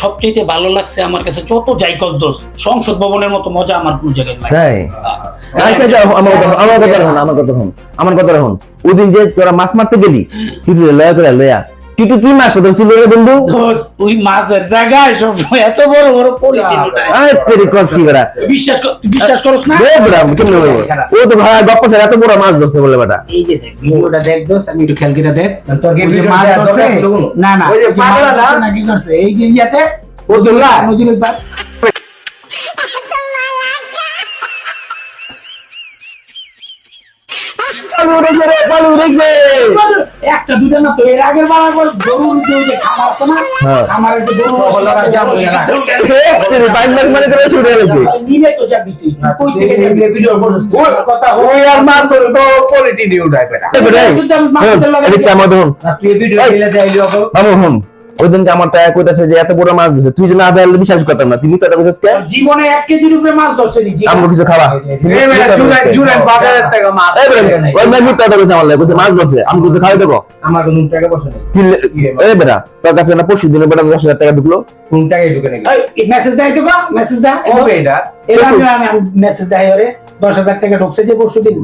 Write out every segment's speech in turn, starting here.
সবচেয়ে ভালো লাগছে আমার কাছে যত যাই কস দোষ সংসদ ভবনের মতো মজা আমার কোন জায়গায় তাই? আচ্ছা আচ্ছা, আমার কথা আমার কথা রাখুন আমার কথা রাখুন আমার কথা রাখুন ওদিন যে তোরা মাছ মারতে গেলি লয়া করে লয়া। টিটু কি মাছ তোর ছিল রে বন্ধু। ওই মাছের জায়গায় সব এত বড় বড় পলিথিন উঠায়। আরে তেরি কস কি করা? বিশ্বাস কর বিশ্বাস করছ না? রে বড়া ও তো ভাই গপ্প ছেড়ে এত বড় মাছ ধরছে বলে বেটা। এই যে দেখ ভিডিওটা দেখ দোস আমি একটু খেয়াল করে দেখ। তোর কি ভিডিও মাছ ধরছে? না না ওই যে পাগলা না? কি করছে? এই যে ইয়াতে ওদুল্লাহ? নদীর পার পালু রেখে রে পালু রেখে। একটা দুটো না তো এর আগের বার একবার গরুর যে ওই আছে না হ্যাঁ। খামারের গরু বললাম আর যাব না। তেরি বাইক মাছ মানে করে ছুটে গেছে নিলে তো যাবি তুই। কই থেকে যাবি? ভিডিও করছিস। কথা ওই আর মাছ তো কোয়ালিটি এই এই, শুধু আমি মাছ হ্যাঁ, ধরতে লাগে। এদিকে আমার দেখুন না তুই ভিডিও দিলে যাইলি ওকে আমার হুন ওই দিনকে আমার টাকা কইতাছে যে এত বড় মাছ দিছে তুই যে না দেয়ালে বিশ্বাস করতাম না তুমি কথা কইছিস কে জীবনে এক কেজির উপরে মাছ ধরছে নি। আমগো কিছু খাওয়া এই বেটা জুরান জুরান বাজারের থেকে মাছ এই বেটা ওই মাছ মিথ্যা কথা কইছে আমার লাগে কইছে মাছ ধরছে আমি কিছু খাওয়াই দেবো আমার কোন টাকা পয়সা নেই এই বেটা তোর কাছে না পরশু দিনে বেটা দশ হাজার টাকা ঢুকলো কোন টাকাই ঢুকে নাকি এই মেসেজ দেয় তো গা মেসেজ দেয় কবে এটা আমি আমি মেসেজ দেয় ওরে দশ হাজার টাকা ঢুকছে যে পরশু দিন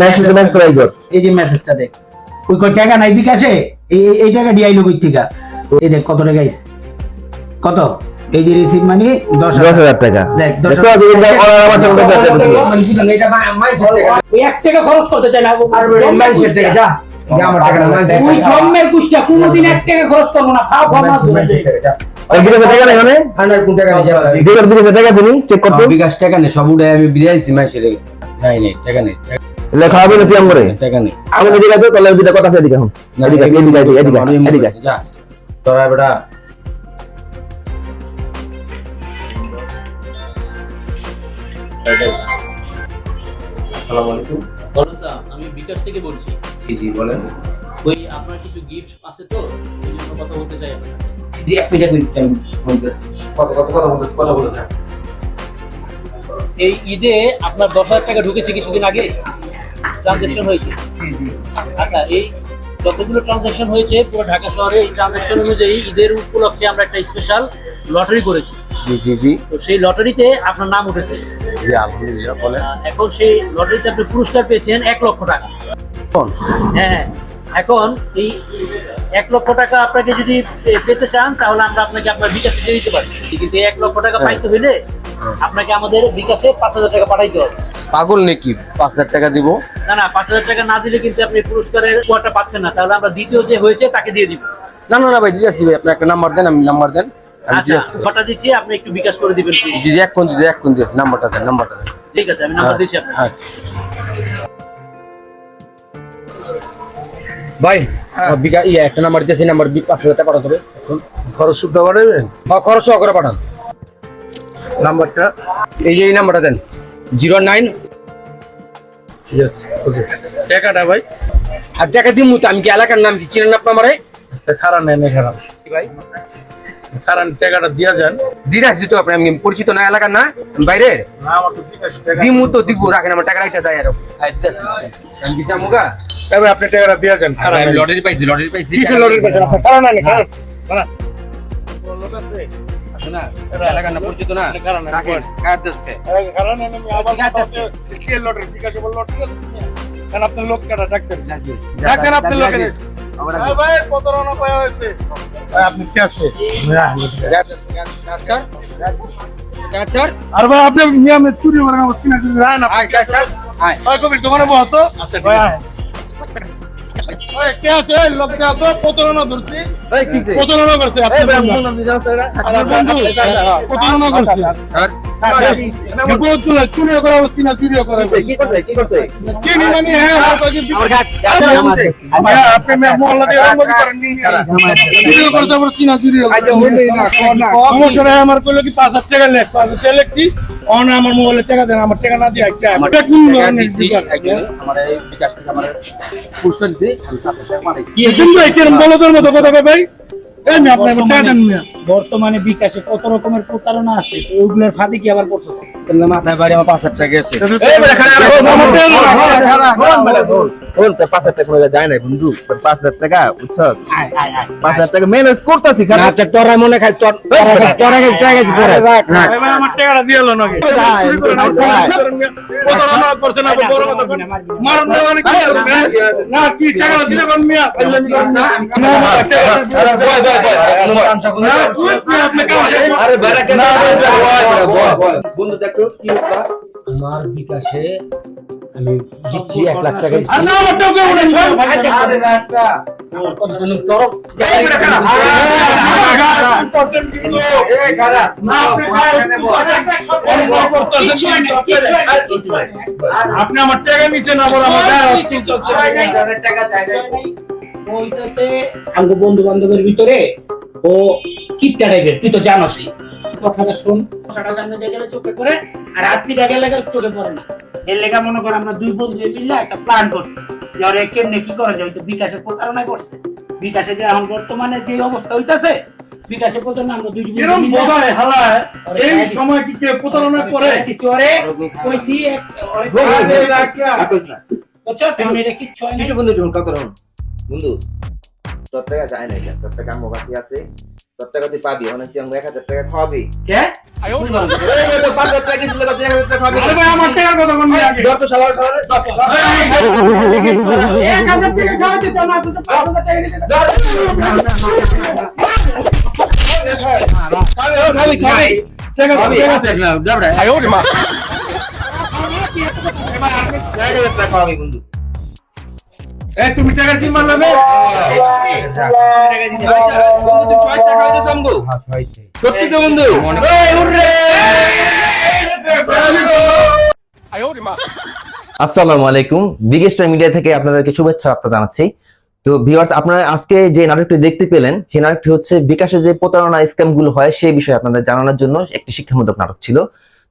ম্যাচ ম্যাচ করাই এই যে মেসেজটা দেখ ওই কয় টাকা নাই বিকাশে এই এই- টাকা ডিআইলো কই থেকে এই দেখ কত টাকা আইছে? কত? এই যে রিসিভ মানি দশ দশ হাজার টাকা। মানে এক টাকা খরচ করতে চাই না যা। যা আমার টাকা জন্মের কুষ্টা কোনোদিন এক খরচ করব না ফাও মানে? আমি না তুই টাকা নেই। তাহলে কথা আছে এদিকে এদিকে এদিকে এদিকে তোরা বেটা। আসসালামু আলাইকুম। আমি বিকাশ থেকে বলছি। জি জি বলেন। ওই আপনার কিছু গিফট আছে তো? এই জন্য কথা বলতে চাই আপনার জি এক মিনিট এক টাইম কত কত কথা বলতেছি? কথা বলতে এই ঈদে আপনার দশ হাজার টাকা ঢুকেছে কিছুদিন আগে। ট্রানজেকশন হয়েছে। আচ্ছা এই যতগুলো ট্রানজেকশন হয়েছে পুরো ঢাকা শহরে এই ট্রানজেকশন অনুযায়ী ঈদের উপলক্ষে আমরা একটা স্পেশাল লটারি করেছি। জি জি জি। তো সেই লটারিতে আপনার নাম উঠেছে। জি আলহামদুলিল্লাহ বলেন। এখন সেই লটারিতে আপনি পুরস্কার পেয়েছেন এক লক্ষ টাকা। হ্যাঁ হ্যাঁ। এখন এই এক লক্ষ টাকা আপনাকে যদি পেতে চান তাহলে আমরা আপনাকে আপনার বিকাশে দিয়ে দিতে পারি কিন্তু এক লক্ষ টাকা পাইতে হইলে আপনাকে আমাদের বিকাশে পাঁচ হাজার টাকা পাঠাইতে হবে। পাগল নাকি? পাঁচ হাজার টাকা দিব? না না পাঁচ হাজার টাকা না দিলে কিন্তু আপনি পুরস্কারের উপহারটা পাচ্ছেন না। তাহলে আমরা দ্বিতীয় যে হয়েছে তাকে দিয়ে দিব। না না না ভাই দিয়েছি ভাই আপনি একটা নাম্বার দেন আমি নাম্বার দেন। আমি আচ্ছা দিচ্ছি আপনি একটু বিকাশ করে দিবেন please। জি জি দিদি এক কোন নাম্বারটা দেন নাম্বারটা দেন। ঠিক আছে আমি নাম্বার দিচ্ছি আপনাকে। হ্যাঁ। ভাই ইয়ে একটা নাম্বার দিয়েছি নাম্বার পাঁচ হাজার টাকা পাঠাতে হবে। খরচ শুদ্ধ পাঠাবেন বা খরচ পাঠান। নাম্বারটা? এই যে এই নাম্বারটা দেন। Zero nine. আছে ওকে টাকাটা ভাই। আর টাকা দিম তো আমি কি এলাকার নাম কি চিনেন আপনি আমারে খারাপ নেন খারাপ ভাই? খারাপ টাকাটা দিয়া যান। দিদা আসছি তো আপনি আমি পরিচিত না এলাকার না? বাইরে? না আমার তো ঠিক আছে দিমু তো দিব রাখেন আমার টাকা যায় আর। আমি দিতাম মুগা তবে আপনি টাকাটা দিয়া যান আমি লটারি পাইছি লটারি পাইছি। কিসের লটারি পেয়েছেন আপনি খারাপ নেন খারাপ খারাপ আসো না, এলাকার না পরিচিত না? রাখেন কার লোক কেন ডাক্তার। আপনি লোকের? ভাই প্রতারণা পাওয়া হয়েছে। আপনি কে আছে আচ্ছা আর ভাই আপনি চুরি করেন আমার চিনা চুরি রায় না আচ্ছা দোকানে বহতো? আচ্ছা কে আছে? লোকটা তো প্রতারণা ধরছি প্রতারণা করছে আপনার বন্ধু। প্রতারণা করছে। মানে হ্যাঁ আমার। হ্যাঁ। সমস্যা নাই, আমার কইলো কি পাঁচ হাজার টাকা লেখ পাঁচ হাজার লেখছি। অন আমার মোবাইলে টাকা দেন আমার টাকা না দিয়ে একটা এটা কোন ধরনের বিপদ? আমার এই বিকাশ থেকে আমার পুরস্কার দিছি আমি পাঁচ হাজার টাকা মারাই কি এজন্য ভাই কিরম মতো কথা ভাই? বর্তমানে বিকাশে কত রকমের প্রতারণা আছে? ওইগুলোর ফাঁদে কি আবার পড়তেছে? মাথায় বাড়ি আমার পাঁচ হাজার টাকা গেছে ওর তো পাঁচ হাজার টাকা যায় নাই বন্ধু পাঁচ হাজার টাকা বুঝছ? পাঁচ হাজার টাকা ম্যানেজ করতেছি না তোরা মনে খাই তোরা গেছে টাকা গেছে তোরা। আমার টাকাটা দিয়ে এলো নাকি? না, না? না, না। না, না? না? না, বন্ধু দেখো কি আমার বিকাশে আমি দিচ্ছি এক লাখ টাকা আপনি আমার টাকা নিছেন আবার আমার বলতেছে আমগো বন্ধু বান্ধবের ভিতরে ও কিপটা টাইপের তুই তো জানোসই কথাটা শুন কথাটা সামনে দিয়ে গেলে চোখে পড়ে আর আত্মীয়টা গেলে চোখে পড়ে না এর লেগা মনে কর আমরা দুই বন্ধু মিলে একটা প্ল্যান করছি। যে ওরে কেমনে কি করা যায় বিকাশের প্রতারণায় করছে। বিকাশে যে এখন বর্তমানে যে অবস্থা হইতাছে বিকাশের প্রতারণা আমরা দুই বন্ধু মিলে- বোধায় হালায় এই সময় কি কেউ প্রতারণা করে? কিছু ওরে কইছি এক- ওরে বুঝছ? এখন এটা কিচ্ছু কিছু বন্ধু বন্ধু তোর টাকা যায় না তোর টাকা আমার কাছে আছে। তোর টাকা তুই পাবি অনেক তুই এক হাজার টাকা খাওয়াবি। কে? খাওয়াবি বন্ধু। এই, তুমি টাকা হইতে সম্ভব সত্যি তো বন্ধু। আসসালামু আলাইকুম। বিগেস্টার মিডিয়া থেকে আপনাদেরকে শুভেচ্ছা বার্তা জানাচ্ছি। তো ভিউয়ার্স, আপনারা আজকে যে নাটকটি দেখতে পেলেন, সেই নাটকটি হচ্ছে বিকাশে যে প্রতারণা স্ক্যামগুলো হয়, সেই বিষয়ে আপনাদের জানানোর জন্য একটি শিক্ষামূলক নাটক ছিল।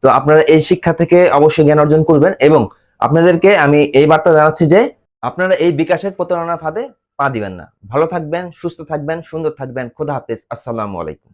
তো আপনারা এই শিক্ষা থেকে অবশ্যই জ্ঞান অর্জন করবেন এবং আপনাদেরকে আমি এই বার্তা জানাচ্ছি যে আপনারা এই বিকাশের প্রতারণা ফাঁদে পা দিবেন না। ভালো থাকবেন, সুস্থ থাকবেন, সুন্দর থাকবেন। খোদা হাফেজ। আসসালামু আলাইকুম।